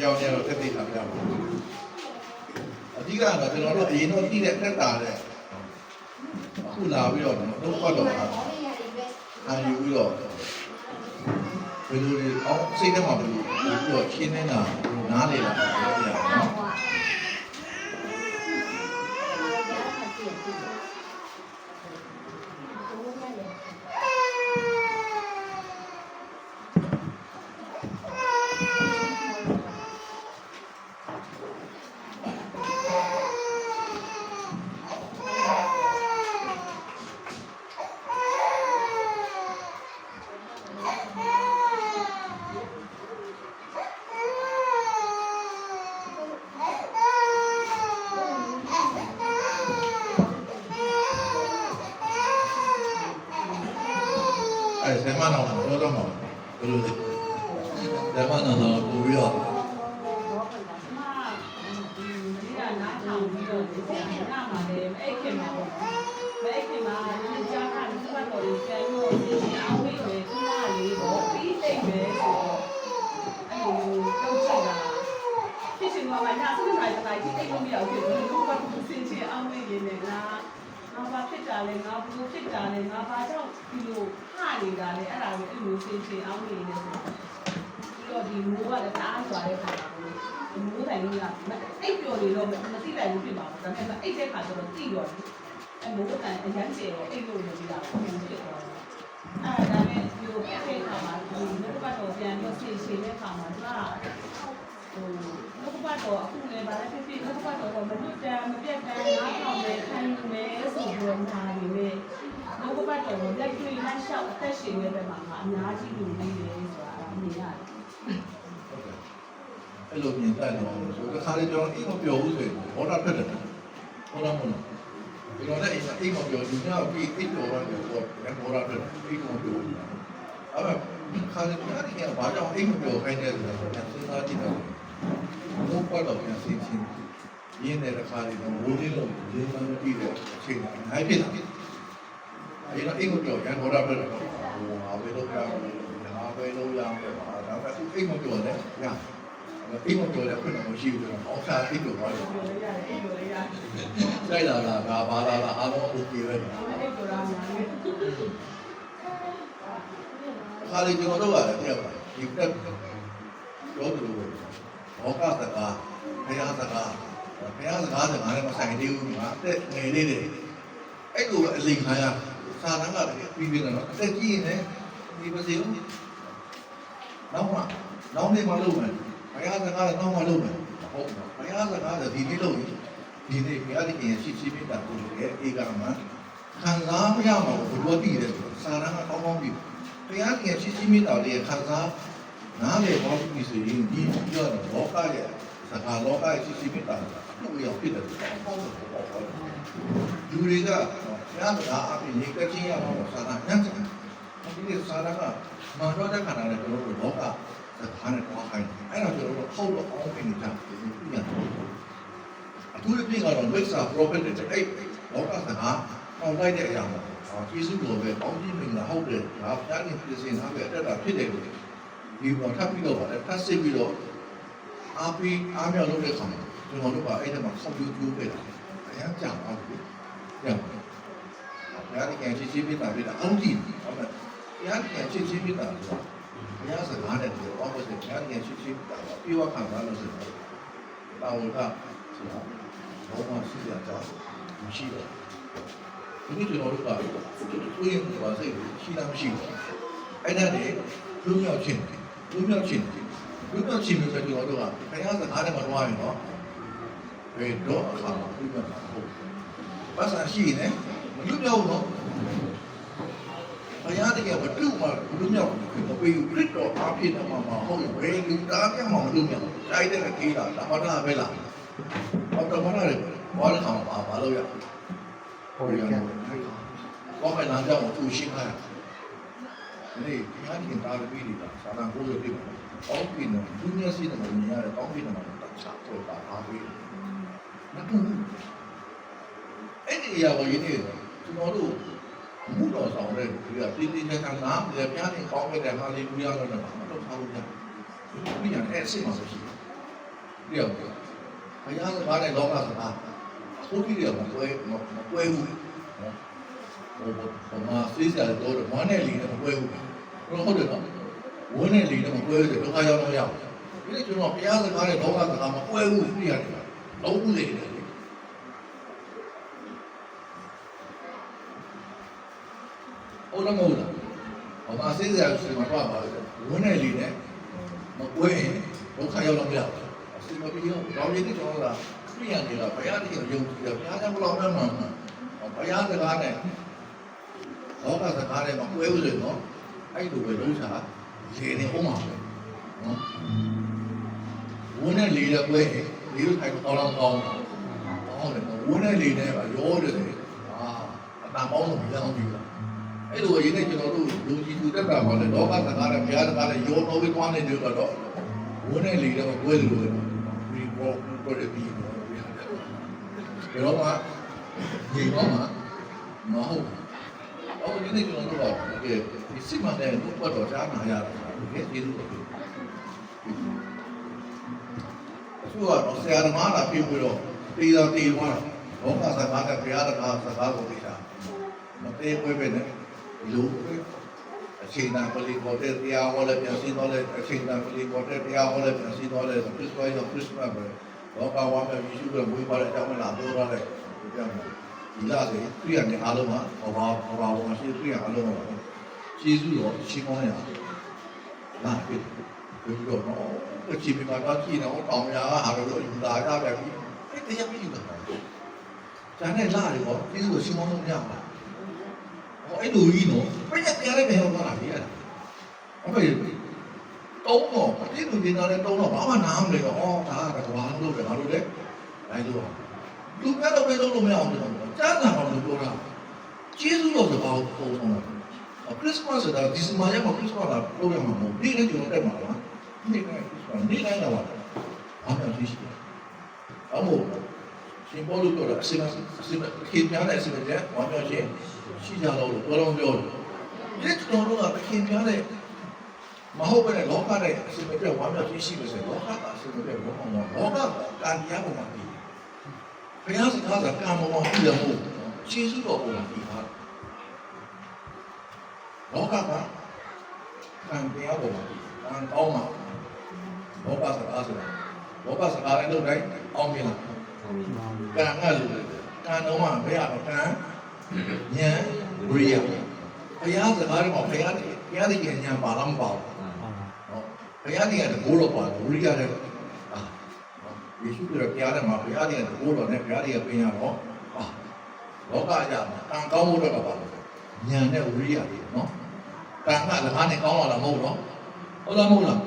ရောင်ရောင်တက်တိတ်လာပြပါအဓိကတော့ကျွန်တော်တို့အရင်တော့တည်တဲ့တက်တာတဲ့အခုလာပြီးတော့တော့ဖတ်တော့အာယူပြီးတော့ဘယ်လိုလဲအောင်းစိတ်ထဲမှာဘယ်လိုပြီးတော့ရှင်းနေတာနားလေလာပြောပြ thank ဒီဘက်တော်ကိုပြန်လို့ဒီအောင်ဝေးပဲဒီမှာလေးပေါ့ပြီးသိပဲဆိုတော့အဲ့လိုတော့ချက်တာဖြစ်ရှင်မှာညာစနေတိုင်းတိုင်းတိတ်လို့မရဘူးဒီလိုကစင်ချင်အောင်ဝေးနေတယ်လားငါဘာဖြစ်တာလဲငါဘူးဖြစ်တာလဲငါဘာကြောင့်ဒီလိုဟာနေတာလဲအဲ့ဒါကိုအဲ့လိုစင်ချင်အောင်နေနေဆိုတော့ပြီးတော့ဒီမိုးကလည်းတအားကြွားတဲ့ခါမှာမိုးတိုင်ကြီးကအိပ်ပျော်နေတော့မသိလိုက်ဘူးဖြစ်ပါဘူးဒါပေမဲ့အိပ်တဲ့ခါကျတော့တိတော့ အဲ့မိုးတိုင်အရမ်းကျေတော့အိပ်လို့မပြီးတာဘူးဖြစ်သွားတယ်အဲ့ဒါနဲ့ဒီလိုပြတဲ့ခါမှာဒီမိုးကတော့ပြန်ပြီးဆင်ရှင်တဲ့ခါမှာသူကဟိုလောကပတ်တော့အခုလည်းဗာလဲဖြစ်ဖြစ်လောကပတ်တော့မလွတ်တမ်းမပြတ်တမ်းနားထောင်မယ်ခံယူမယ်ဆိုပြီးတော့မှာနေတယ်လောကပတ်တော့လက်တွေ့လက်လျှောက်အသက်ရှင်နေတဲ့ဘက်မှာအများကြီးလူနေတယ်ဆိုတာအမြင်ရတယ်အဲ့လိုမြင်တတ်တော့ဆိုတော့ခါလေးကျွန်တော်အိမ်မပြောဘူးဆိုရင်ဘောတာဖက်တယ်ဘောတာမလို့ ကျွန်တော်လည်းအိမ်မပြောဒီညပြီးအိတ်တော်ရတယ်ပေါ့ဘောတာဖက်အိမ်မပြောဘူးအဲ့မဲ့ခါလေးကျွန်တော်ကဘာကြောင့်အိမ်မပြောခိုင်းတယ်ဆိုတော့စဉ်းစားကြည့်တော့ဘုရားတော်ပြန်စဉ်းစဉ်းရင်းတဲ့ခါလေးတော့ဝိုးလေးလို့ရင်းမှမပြီးတဲ့အချိန်ကနိုင်ဖြစ်လာအဲ့တော့အိမ်မပြောရန်ဘောတာဖက်တယ်ဟိုဟာဘယ်လိုပြောလဲငါပဲလို့ရမယ်ပါဒါပေမဲ့အိမ်မပြောလဲ ရအိမ်မပြောလဲဖြစ်တော့မရှိဘူးဆိုတော့အောက်စားအိမ်ပြောသွားတယ်ပြောရရတယ်ပြောရရတယ်ကြိုက်လာတာငါဘာလာလာအားလုံး okay ပဲအဲ့ပြောရမှာလေခါလေးကျွန်တော်တို့ကလည်းတယောက်ပါဒီတက်ပြောသလိုဘောကစကားဘုရားစကားဘုရားစကားဆိုငါလည်းမဆိုင်သေးဘူးငါအသက်ငယ်လေးတယ်အဲ့လိုအလိမ်ခံရစာတန်းကလည်းပြီးပြီးတော့အသက်ကြီးရင်လည်းဒီပါစေဦးနောက်မှနောက်နေ့မှလုပ်မယ် ဘုရားစကားလည်းနောက်မှလုပ်မယ်ဟုတ်ပါဘုရားစကားလည်းဒီနေ့လုပ်ရင်ဒီနေ့ဘုရားရှင်ရှိရှိပြတာကိုလည်းဧကမခံစားမရမှာကိုဘုရားတည်တယ်ဆိုစာတန်းကကောင်းကောင်းပြီးတရားငယ်ရှိရှိမိတော်လေးခံစားနားလေဘောပြီဆိုရင်ဒီပြောတော့လောကရဲ့စကားလောကရဲ့ရှိရှိမိတာအမှုရောက်ဖြစ်တယ်ပေါ့ပေါ့ပေါ့ပေါ့လူတွေကဘုရားကအပြင်ရေကချင်းရအောင်စာနာညံ့တယ်ဒီလိုစာနာကမန်တော်တဲ့ခန္ဓာနဲ့ကျွန်တော်တို့လောက စကားနဲ့တွားခိုင်းအဲ့တော့ကျွန်တော်တို့ဟောက်တော့အောင်ပြင်ကြတယ်ပြရတယ်အထူးသဖြင့်ကတော့ mix of prophet တဲ့အဲ့လောကစကားပေါင်းလိုက်တဲ့အရာမှာအာကျေးဇူးတော်ပဲပေါင်းကြည့်မင်္ဂလာဟုတ်တယ်ဒါဘုရားရှင်ပြည်စင်သားပဲအတက်တာဖြစ်တယ်လို့ဒီပေါ်ထပ်ပြီးတော့ဗါလဲထပ်စစ်ပြီးတော့အားပြီးအားမြောက်လုပ်တဲ့ခါမှာကျွန်တော်တို့ကအဲ့ဒီမှာဆောက်ပြိုးကျိုးခဲ့တာအရင်ကြာပါဘူးညဘုရားရှင်ချစ်ချင်းပြတာပြတာအောင်ကြည့်ဟုတ်မယ်ဘုရားရှင်ချစ်ချင်းပြတာဆိုတာ ဘုရားစကားနဲ့ပြောအောင်ဆိုဘုရားရှင်ချစ်ချင်းပြတာပြေဝခံစားလို့ဆိုတော့တာဝန်ကဆိုတာဘောမရှိကြတာမရှိတော့ဒီနေ့ကျွန်တော်တို့ကကိုယ့်ရဲ့ဘာစိတ်ရှိလားမရှိဘူးအဲ့ဒါနဲ့လူမြောက်ချင်းလူမြောက်ချင်းလူမြောက်ချင်းမျိုးဆိုကျွန်တော်တို့ကခရစကားနဲ့မတွားရင်တော့ဘယ်တော့အခါမှလူမြောက်တာဟုတ်ဘာသာရှိနေလူမြောက်တော့ ဘုရားတကယ်မတူမှလူမြောက်မပေးဘူးခရစ်တော်အားဖြင့်တော့မှမဟုတ်ဘူးဘယ်လူသားပြမှမလူမြောက်တိုက်တဲ့ကေးတာဒါမှတော့ပဲလားဟောတော့မလားဘာလဲခေါင်းပါဘာလို့ရဟိုရကကောင်းမဲ့လမ်းကြောင်းကိုသူရှင်းလိုက်ဒီဘုရားရှင်တာသမီးတွေကစာနာကိုရပြတယ်။ကောင်းပြီနော်သူမျက်စိနဲ့မြင်ရတယ်ကောင်းပြီနော်တခြားတော့တာအားပေးတယ်။မတူဘူး။အဲ့ဒီအရာကိုယနေ့ကျွန်တော်တို့ မှုတော်ဆောင်တဲ့ဒီကပြည်ပြည်ချမ်းသာနားတယ်ဘုရားရှင်ကောင်းခဲ့တဲ့ဟာလေလုယာလို့တော့မတော့ထားဘူးဗျာ။ဒီပြန်အဲ့စိတ်မှာရှိတယ်ပြည့်အောင်ဘုရားစကားနဲ့လောကစကားအခုကြည့်ရမှာပွဲမပွဲဘူးနော်ဟိုဟိုမှာစေးစရာတော့ဝမ်းနဲ့လီနဲ့မပွဲဘူးတော့ဟုတ်တယ်နော်ဝမ်းနဲ့လီနဲ့မပွဲဘူးဒုက္ခရောက်တော့ရောက်ဒီကျွန်တော်ဘုရားစကားနဲ့လောကစကားမပွဲဘူးပြရတယ်လုံးဘူးလေ ဟုတ်လားမဟုတ်လားဟောမှာစေးစရာဆိုမှတော့ပါဝမ်းနဲ့လီနဲ့မပွဲရင်ဒုက္ခရောက်တော့ရောက်အစီမပြေတော့တော့ဒီကျွန်တော်ကပြရနေတာဘုရားတရားယုံကြည်တယ်ဘုရားကြောင့်ဘလောက်မှမမှန်ဘုရားစကားနဲ့လောကစကားနဲ့မပွဲဘူးလေနော်အဲ့လိုပဲလုံးစားလေနေအောင်ပါပဲနော်ဝန်းနဲ့လေတဲ့ပွဲလေလို့ထိုင်တော့တော့ကောင်းတာကောင်းတယ်ဝန်းနဲ့လေနဲ့ပါရောတယ်အာအတန်ပေါင်းလို့မရအောင်ပြီလား အဲ့လိုရင်းနဲ့ကျွန်တော်တို့လူကြီးသူတက်တာပါလေလောကစကားနဲ့ဘုရားစကားနဲ့ရောတော့ပြီးသွားနေတယ်တော့ဝန်းနဲ့လေတဲ့ပွဲလို့ပဲဒီဘောပေါ်တယ်ပြီးတော့ဘယ်တော့မှဒီတော့မှမဟုတ်အော်ဒီနေ့ကျွန်တော်တို့ကဒီစိတ်မှန်တဲ့ဘုရားတော်ကြားနာရတာဒီကျေးဇူးတော်သူကတော့ဆရာသမားလာပြုပြီးတော့တေးတော်တေးသွားတော့ဘောကစကားနဲ့ဘုရားစကားစကားကိုသိတာမသေးပွဲပဲနဲ့ လူအချိန်တန်ပလီပေါ်တဲ့တရားဟောလည်းပြန်ရှင်းတော့လည်းအချိန်တန်ပလီပေါ်တဲ့တရားဟောလည်းပြန်ရှင်းတော့လည်းခရစ်တော်ရဲ့ခရစ်မတ်ပဲဘောကဝါမဲ့ယေရှုရဲ့ဝိပါတဲ့အကြောင်းလာပြောရတဲ့ပြန်ဒီလာတွေပြည့်ရတဲ့အားလုံးကဘာဘာဘာဘာရှိပြည့်ရအားလုံးကကျေးဇူးတော်ရှင်းကောင်းရလာပြီဒီလိုတော့အချိန်မှာတော့ကြည့်တော့တောင်ရအားလို့ယူလာကြပဲပြီအဲ့တရားပြီးယူတာကျန်တဲ့လာတွေပေါ့ကျေးဇူးကိုရှင်းကောင်းလို့မရဘူးဟော အဲ့လိုကြီးနော်ပြည့်တရားလေးပဲဟောတာလေအဲ့ဒါအဲ့မဲ့တုံးတော့အတိတ်လူတွေနားလဲတုံးတော့ဘာမှနားမလဲတော့ဩဒါကကွာလို့ပဲငါတို့လည်းအဲလိုလူပဲတော့ပဲလုံးလို့မရအောင်တော့ကြားနာအောင်လို့ပြောတာကျေးဇူးတော်စကားကိုပုံဆောင်တာခရစ်စမတ်ဆိုတာဒီစမာရမှာခရစ်စမတ်လာပြောရမှာမဟုတ်ဒီနေ့ကျွန်တော်တက်မှာလားဒီနေ့ခရစ်စမတ်နေ့တိုင်းလာပါအားမသိရှိတယ်အမို့ ရှင်ပေါ်လို့ပြောတာအစမအစမခေပြားတဲ့အစမတဲ့ဝါပြောချင်းရှိကြတော့လို့ပြောတော့ပြောတယ်ဒီကျွန်တော်တို့ကခင်ပြားတဲ့မဟုတ်ပဲလောကနဲ့အစမတဲ့ဝါပြောချင်းရှိလို့ဆိုလောကကအစမတဲ့ဘောအောင်လောကကံတရားပေါ်မှာပြီးဘုရားစကားကကံပေါ်မှာပြီးတယ်မဟုတ်ကျေးဇူးတော်ပေါ်မှာပြီးပါလောကကကံတရားပေါ်မှာပြီးကံကောင်းမှာလောကစကားဆိုတာလောကစကားလည်းလုပ်တိုင်းအောင်မြင်လာ ကံကလူကံတော့မှမရတော့ကံဉာဏ်ဝိရိယဘုရားစကားတွေမှာဘုရားဘုရားရဲ့ဉာဏ်ပါလားမပါဘူးနော်ဘုရားကြီးကတကိုးတော့ပါတယ်ဝိရိယတဲ့အာနော်ယေရှုကဘုရားနဲ့မှာဘုရားကြီးကတကိုးတော်နဲ့ဘုရားကြီးကပြင်ရတော့အာလောကအရာမှာကံကောင်းဖို့တော့ပါလို့ဉာဏ်နဲ့ဝိရိယတွေနော်ကံကလကားနဲ့ကောင်းလာတာမဟုတ်တော့ဟုတ်လားမဟုတ်လား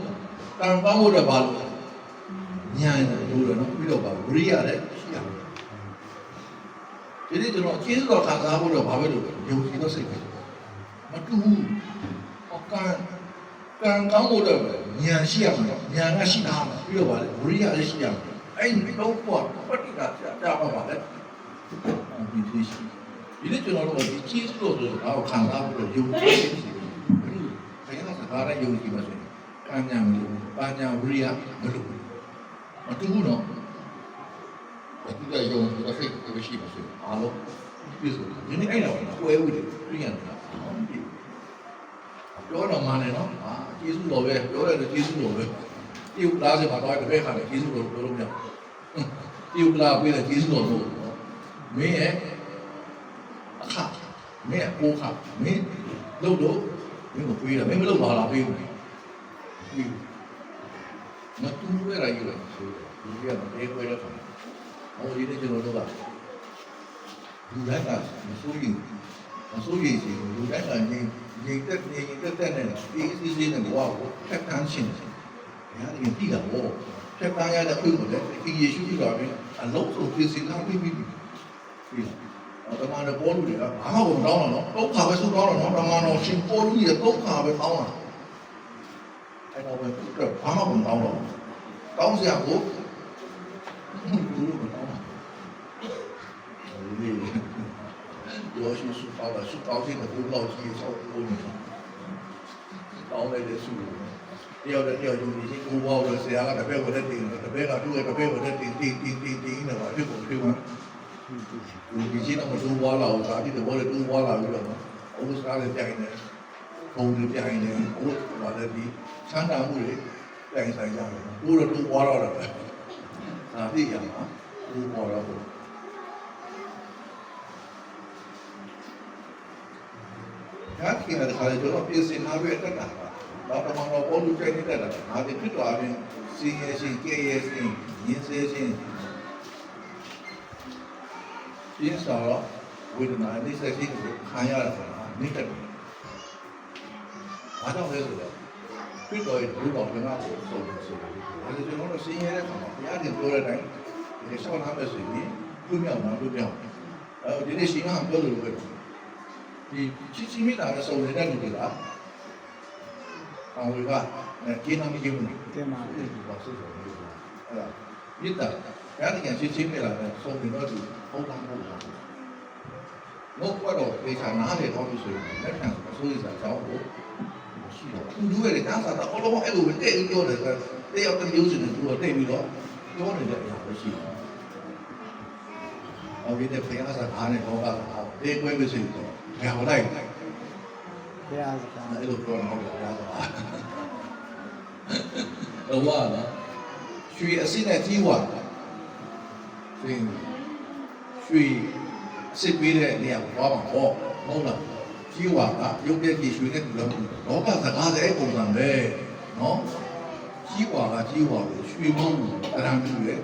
ကံကောင်းဖို့တော့ပါလို့ဉာဏ်လို့လို့နော်ပြီးတော့ပါဝိရိယတဲ့ရှိရမယ် ဒီနေ့ကျွန်တော်အကျဉ်းတော်ခံစားဖို့တော့ဘာပဲလို့ယုံကြည်တော့စိတ်ပဲမတူဘူးဟောကံကံကောင်းဖို့တော့ဉာဏ်ရှိရမှာဉာဏ်ကရှိတာမှာပြီးတော့ဗာလေဝိရိယလည်းရှိရမှာအဲ့ဒီတော့ပေါ့ပဋိကကြာပါပါလေဒီသိရှိဒီနေ့ကျွန်တော်တို့ဒီကျေးဇူးတော်ဆိုတာကိုခံစားပြီးတော့ယုံကြည်ရှိတယ်ဘယ်လိုစကားနဲ့ယုံကြည်ပါစေကံညာမလို့ပါညာဝိရိယမလို့မတူဘူးနော် ဘာတူတဲ့ယုံကြည်တဲ့စိတ်ကိုရှိပါစေအားလုံးပြည့်စုံဒီနေ့အဲ့တော့ကိုယ်ဝိတယ်ပြည့်ရတယ်ပြောတော့မှလည်းနော်အာကျေးဇူးတော်ပဲပြောရတယ်ကျေးဇူးတော်ပဲဒီဥလားစေမှာတော့တစ်ဖက်ခါလည်းကျေးဇူးတော်ပြောလို့မရဘူးဒီဥလားပြည့်တဲ့ကျေးဇူးတော်လို့မင်းရဲ့အခါမင်းရဲ့ကိုခါမင်းလို့တော့မင်းကိုပြေးတယ်မင်းမလို့ပါလားပြေးဘူးပြေးမတူရရရဆိုဒီကမပြေးခွဲတော့ ဟောဒီနေ့ကျွန်တော်တို့ကလူတိုင်းကမစိုးရင်မစိုးရင်စီလူတိုင်းကငြိမ်ငြိမ်သက်ငြိမ်သက်သက်နဲ့ဒီအစီအစဉ်နဲ့ဘဝကိုဖက်တန်းရှင်းတယ်။ညာဒီတိတာဘောဖက်တန်းရတဲ့ပြုလို့လေဒီယေရှုကြီးတော်ပဲအလုံးစုံပြင်ဆင်ထားပြီးပြီ။ပြီးတော့တမန်တော်ပေါ်လို့လေဘာမှမတောင်းတော့နော်။တော့ခါပဲဆိုတော့နော်တမန်တော်ရှင်ပေါ်လို့ရတော့ခါပဲတောင်းတာ။အဲ့တော့ပဲဘာမှမတောင်းတော့။တောင်းစရာကိုဘူးလို့ မတောင်းတာ။ဒီ有些书包了，书包这个都老几少多年了，包来的书， တယောက်တစ်ယောက်ယူနေချင်းကိုဘောလို့ဆရာကတပည့်ကိုလည်းတင်တယ်တပည့်ကသူ့ရဲ့တပည့်ကိုလည်းတင်တင်တင်တင်တင်နေပါဖြစ်ကုန်ဖြစ်ကုန်ဒီချင်းတော့သူ့ဘောလာတော့ဒါဒီဘောလည်းသူ့ဘောလာပြီးတော့အုပ်စားလည်းပြိုင်တယ်ဘုံတွေပြိုင်တယ်ဘုရားလည်းဒီချမ်းသာမှုတွေပြိုင်ဆိုင်ကြတယ်သူ့တော့သူ့ဘောလာတော့ပဲဒါသိရမှာသူ့ဘောလာတော့ ညာခင်တဲ့ခါလေးကျွန်တော်ပြင်ဆင်ထားပြီးတက်တာပါတော့တော့တော့ပေါ်လူကျနေတက်တာဒါဒီဖြစ်သွားရင်စီရရှင်ကေရရှင်ရင်းစေရှင်ပြင်းစောတော့ဝေဒနာအိဆက်ရှိကိုခံရတာပါမိတက်တယ်အားတော့လဲဆိုတော့ဖြစ်တော့ဒီတော့ကျွန်တော်ကိုဆိုလို့ဆိုတယ်ဒါကျွန်တော်တို့စီရတဲ့ခါမှာဘုရားတင်ပြောတဲ့အတိုင်းဒီဆောင်းထားမယ်ဆိုရင်ပြုမြောက်မှာပြုမြောက်အဲဒီနေ့ရှင်ကပြောလို့ပဲ ဒီချီချီမိတာနဲ့စုံနေတဲ့လူတွေကအောင်ဝေကနဲ့ကျင်းအောင်ကြည့်ဘူးတင်ပါအဲ့ဒါဆိုဆိုနေတယ်အဲ့ဒါမိတာရာဒီကချီချီမိတာနဲ့စုံနေတော့သူဟုတ်တာမဟုတ်ဘူးလောကတော့ပေချာနားလေတော့ဆိုရင်လက်ခံအစိုးရစာကြောင်းကိုရှိတော့သူတို့ရဲ့တန်းစာတော့အလုံးအဲ့လိုပဲတဲ့ပြီးပြောတယ်ဆိုတဲ့ရောက်တဲ့မျိုးစင်တွေသူကတဲ့ပြီးတော့ပြောနေတဲ့အရာပဲရှိတယ်။အော်ဒီတဲ့ဖယားစာကားနဲ့တော့ကတေးကွဲပဲဆိုတော့ဘ ယ်ဟောလိုက်ဘုရားစကားအဲ့လိုပြောတော့ဟုတ်တယ်ဗျာတော့တော့ဝါလားရွှေအစစ်နဲ့ကြီးဝါရွှေရွှေအစစ်ပေးတဲ့နေရာကိုသွားမှာပေါ့ဟုတ်လားကြီးဝါကရုပ်ပြည့်ကြီးရွှေနဲ့တူလို့လောကစကားတဲ့ပုံစံပဲနော်ကြီးဝါကကြီးဝါကိုရွှေမုန်းအရံတူရဲ့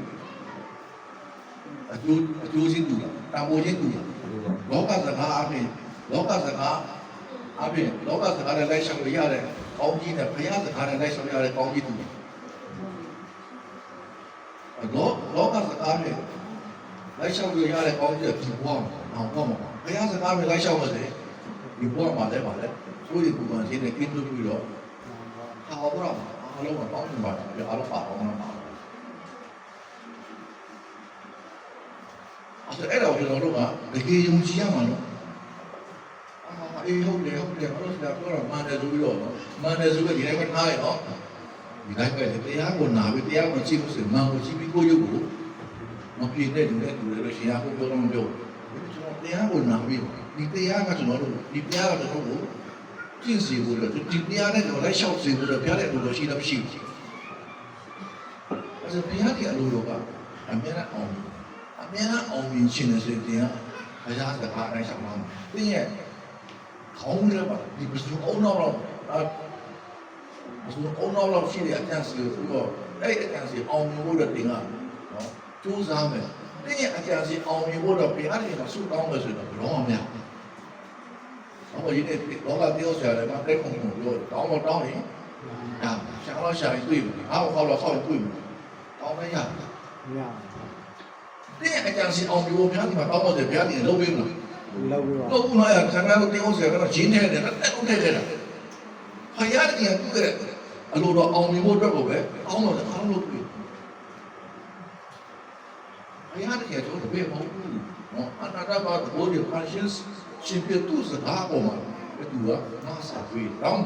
အကျိုးအကျိုးချင်းတူတာတာမိုးချင်းတူတာလောကစကားအပြင် လောကစကားအပြင်လောကစကားနဲ့လိုက်ရှောင်ရတဲ့ကောင်းကြီးနဲ့ဘုရားစကားနဲ့လိုက်ရှောင်ရတဲ့ကောင်းကြီးတူလောလောကစကားနဲ့လိုက်ရှောင်ရတဲ့ကောင်းကြီးကဒီဘဝမှာအောင်တော့မှာဘုရားစကားနဲ့လိုက်ရှောင်လို့ဒီဘဝမှာလည်းပါလေဆိုရင်ဘူပန်ရှင်းနဲ့ကင်းလို့ပြီးတော့ဟာဘောရမှာအားလုံးကကောင်းနေပါတယ်အားလုံးပါအောင်မှာအဲ့ဒါကိုကျွန်တော်တို့ကတကယ်ယုံကြည်ရမှာနော် အာအေးဟုတ်တယ်ဟုတ်တယ်အဲ့တော့ပြောတော့မှန်တယ်ဆိုပြီးတော့နော်မှန်တယ်ဆိုပြီးဒီတိုင်းပဲထားရတော့ဒီတိုင်းပဲတရားကိုနာပြီးတရားကိုကြည့်လို့ဆိုမှန်ကိုကြည့်ပြီးကိုရုပ်ကိုမပြည့်တဲ့လူနဲ့တူတယ်လို့ရှင်ရကိုပြောတော့မပြောဘူးကျွန်တော်တရားကိုနာပြီးဒီတရားကကျွန်တော်တို့ဒီတရားကကျွန်တော်တို့ကြည့်စီဖို့လို့ဒီတရားနဲ့ကျွန်တော်လိုက်လျှောက်စီဖို့လို့ပြတဲ့လူလိုရှိတော့မရှိဘူးအဲ့ဒါဘုရားကြီးအလိုတော်ကအမြဲတမ်းအောင်အမြဲတမ်းအောင်မြင်ခြင်းနဲ့ဆိုရင်တရားဘုရားစကားအတိုင်းဆောင်မှာတင်းရဲ့ ခေါင်းထဲမှာဒီပစုံအုံနောက်တော့အဲပစုံအုံနောက်တော့ရှိတဲ့အကျန့်စီကိုသူကအဲ့အကျန့်စီအောင်မြင်ဖို့တော့တင်ကနော်စူးစမ်းမယ်တင်းရဲ့အကျန့်စီအောင်မြင်ဖို့တော့ဘယ်အားဖြင့်ဆူတောင်းမယ်ဆိုတော့ဘယ်တော့မှမရဘူး။ဘာလို့ဒီနေ့လောကပြောဆရာလည်းမတက်ခုံခုံပြောတောင်းတော့တောင်းရင်ဒါရှာတော့ရှာရင်တွေ့ပြီ။အားခေါက်တော့ခေါက်ရင်တွေ့ပြီ။တောင်းမရဘူးမရ။တင်းရဲ့အကျန့်စီအောင်မြင်ဖို့ဘုရားဒီမှာတောင်းဖို့တယ်ဘုရားဒီလုပ်ပေးမလား။ဘူး လောက်ပြီးပါတော့ဦးလာရခဏတော့တင်းအောင်ဆရာကတော့ဂျင်းထဲတယ်တက်ဦးထဲတယ်ဖယားကြီးကသူ့ရဲ့အလိုတော်အောင်မြင်ဖို့အတွက်ကိုပဲအောင်းတော့အားလုံးလုပ်ပြီဖယားကြီးကတော့တပည့်မဟုတ်ဘူးနော်အနာတဘာဘောဒီဖန်ရှင်းရှင်ပြတူစကားပေါ်မှာတူကမဆာပြီးတော့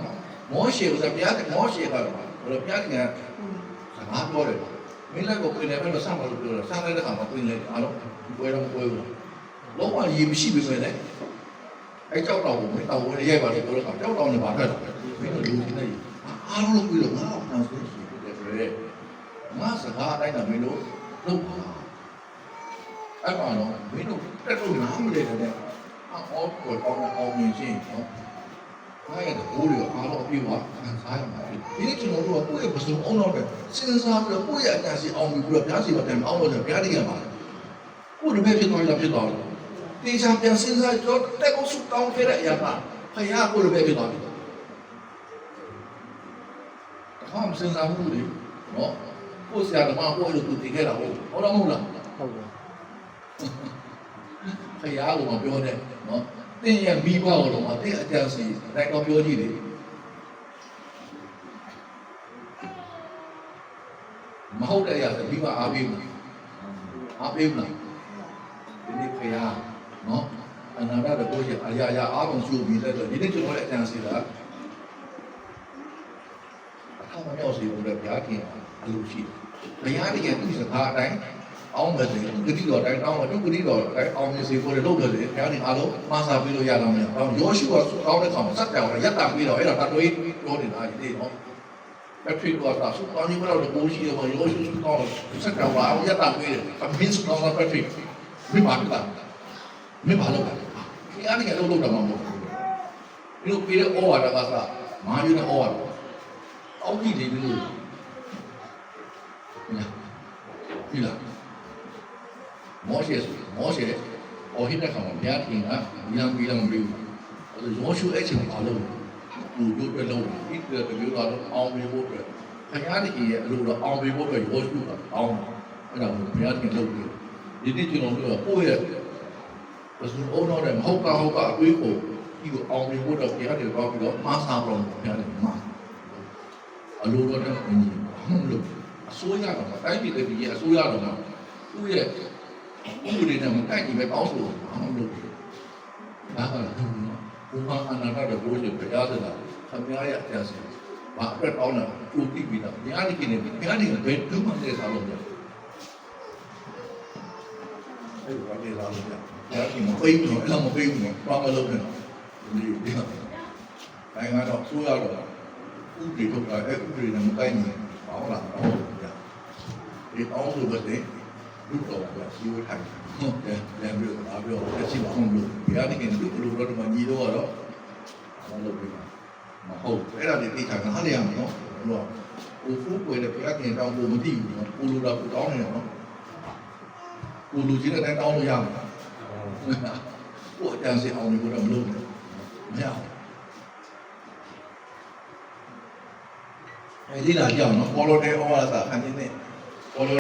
မောရှေကဘုရားကမောရှေကတော့ဘယ်လိုဘုရားကစကားပြောတယ်မင်းလည်းကိုပြင်လည်းပဲလို့စမ်းမလို့ပြောတယ်စမ်းလိုက်တဲ့ခါမှာပြင်လည်းအားလုံးဘွဲတော့ဘွဲဘူး လုံးဝရေမရှိပြီဆိုရင်လည်းအဲကြောက်တော်ကိုမင်းတော်ဝင်ရိုက်ပါလေပြောတော့ကြောက်တော်နေပါတော့မင်းတို့လူကြီးနေအားလုံးပြီးတော့ငါ့အောင်ဆင်းရှိတယ်ဆိုရဲငါစကားအတိုင်းတော့မင်းတို့လုပ်ပါအဲ့ပါတော့မင်းတို့တက်လို့နားမလဲတဲ့အော်ကိုပေါင်းအောင်မြင်ချင်းနော်ဘာရတဲ့ဘိုးတွေအားလုံးအပြည့်ပါခံစားရမှာဖြစ်ဒီနေ့ကျွန်တော်တို့ကကိုယ့်ရဲ့ပစုံအောင်တော့တယ်စဉ်းစားပြီးတော့ကိုယ့်ရဲ့အကြံစီအောင်ပြီးတော့ဘုရားစီပါတယ်အောင်လို့ဘုရားတည်ရပါကိုယ်တပည့်ဖြစ်သွားရင်ဖြစ်သွားတယ် တေချာပြန်စဉ်းစားတော့တက်ဖို့ဆုတောင်းခဲ့တဲ့အရာကဖယားကိုလည်းပဲဖြစ်သွားပြီ။တခါမှစဉ်းစားမှုလေနော်။ကိုယ်ဆရာကမှကိုယ်လိုသူတည်ခဲ့တာဟုတ်ဟုတ်လားမဟုတ်လားဟုတ်တယ်။ဖယားကမှပြောတယ်နော်။တင်းရဲ့မိဘတော်မှာတင်းအကြံစီတိုက်တော့ပြောကြည့်လေ။မဟုတ်တဲ့အရာဆိုမိဘအားပေးဘူး။အားပေးဘူးလား။ဒီနေ့ဖယား နော်အနာရတဲ့ကိုရအရာရာအားလုံးရှုပြီးတဲ့တော့ဒီနေ့ကျွန်တော်လည်းအကြံစီတာအခအောင်းမရောက်စီဘူးလေဘုရားခင်အလိုရှိဘုရားတကယ်သူ့စကားအတိုင်းအောင်းမယ်ဆိုရင်ဂတိတော်တိုင်းတောင်းမယ်သူဂတိတော်တိုင်းအောင်းမယ်စီကိုလည်းလုပ်တယ်လေဘုရားခင်အားလုံးမဆာပြီးလို့ရတော့မယ်အောင်းယောရှုကကောင်းတဲ့ကောင်စက်ကြောင်ရက်တာပြီးတော့အဲ့တော့တတွေးပြောနေတာဒီနော်ဘက်ထရီကတော့စူကောင်းကြီးကတော့ကိုရှိတယ်ယောရှုစကောင်းစက်ကြောင်ကအောင်ရက်တာပြီးတယ်အမင်းစကောင်းတဲ့ဘက်ထရီမိ ပါပြီလားမိပါလို့လားဒီအားကြီးလည်းလုပ်တော့မှာမဟုတ်ဘူးဒီလိုပြေးတဲ့ဩဝါဒကစားမာယူတဲ့ဩဝါဒအောက်ကြီးနေပြီလို့ပြီလားမောရှေမောရှေအော်ဟိတဲ့ကောင်ဘုရားခင်ကဉာဏ်ပြီးတော့မပြီးဘူးအဲယောရှုအဲ့ချိန်မှာလို့လူတို့ပဲလုံးဒီတမျိုးတော့အောင်မြင်ဖို့အတွက်ဘုရားတခင်ရဲ့အလိုတော်အောင်မြင်ဖို့အတွက်ယောရှုကအောင်အဲ့ဒါကိုဘုရားခင်လုပ်ပြီးဒီနေ့ကျွန်တော်တို့ကကိုယ့်ရဲ့ ပစုံအောင်တော့မဟုတ်ကဟုတ်ကအတွေးကိုဒီကိုအောင်မြင်ဖို့တော့ဘုရားတခင်တော့ပြီးတော့မာစာတော်ဘုရားတခင်မာအလိုတော်တဲ့ညီမလို့အစိုးရတော့တိုင်းပြည်လည်းဒီအစိုးရတော့သူ့ရဲ့ဥပဒေနဲ့မကိုက်ညီပဲတောင်းဆိုအောင်လုပ်ဒါကလည်းဘုရားအနာဂတ်ဘိုးရှင်ဘုရားဆိုတာခမရရဲ့အကျဉ်းဘာအတွက်တောင်းတာသူသိပြီးတော့ဘုရားတခင်နဲ့ဘုရားတခင်ဘယ်သူမှသိစားလို့မရအဲ့ဒါလည်းလာလို့ရ ဘုရားကမပိတ်ဘူးအဲ့လိုမပိတ်ဘူးဘာမလုပ်နဲ့ဒီဒီနိုင်ငံတော့ဆိုရတော့ဥပဒေထုတ်တာအဲ့ဥပဒေနဲ့မကိုက်ညီဘာဟုတ်လားဟုတ်ရဒီအောင်လို့ပဲလူတော်ကစီဝထိုင်ဟုတ်တယ်လည်းပြီးတော့အားပြောလက်ရှိအောင်လို့ဘုရားတခင်လူလူတော့မှညီတော့တော့မလုပ်ဘူးမဟုတ်အဲ့ဒါတွေသိချင်တာဟားရရမယ်နော်ဘလို့ဟိုဖူးပွေတဲ့ဘုရားခင်တောင်းဖို့မသိဘူးနော်ပူလူတော့ပူတောင်းနေတယ်နော်ပူလူကြီးတဲ့တိုင်းတောင်းလို့ရမှာ ဟိုအတန်းစီအောင်လို့တော့မလုပ်နဲ့မရဘူးအဲဒီလာကြောက်နော်ပေါ်လို့တဲ့ဩဝါဒစာခံနေနဲ့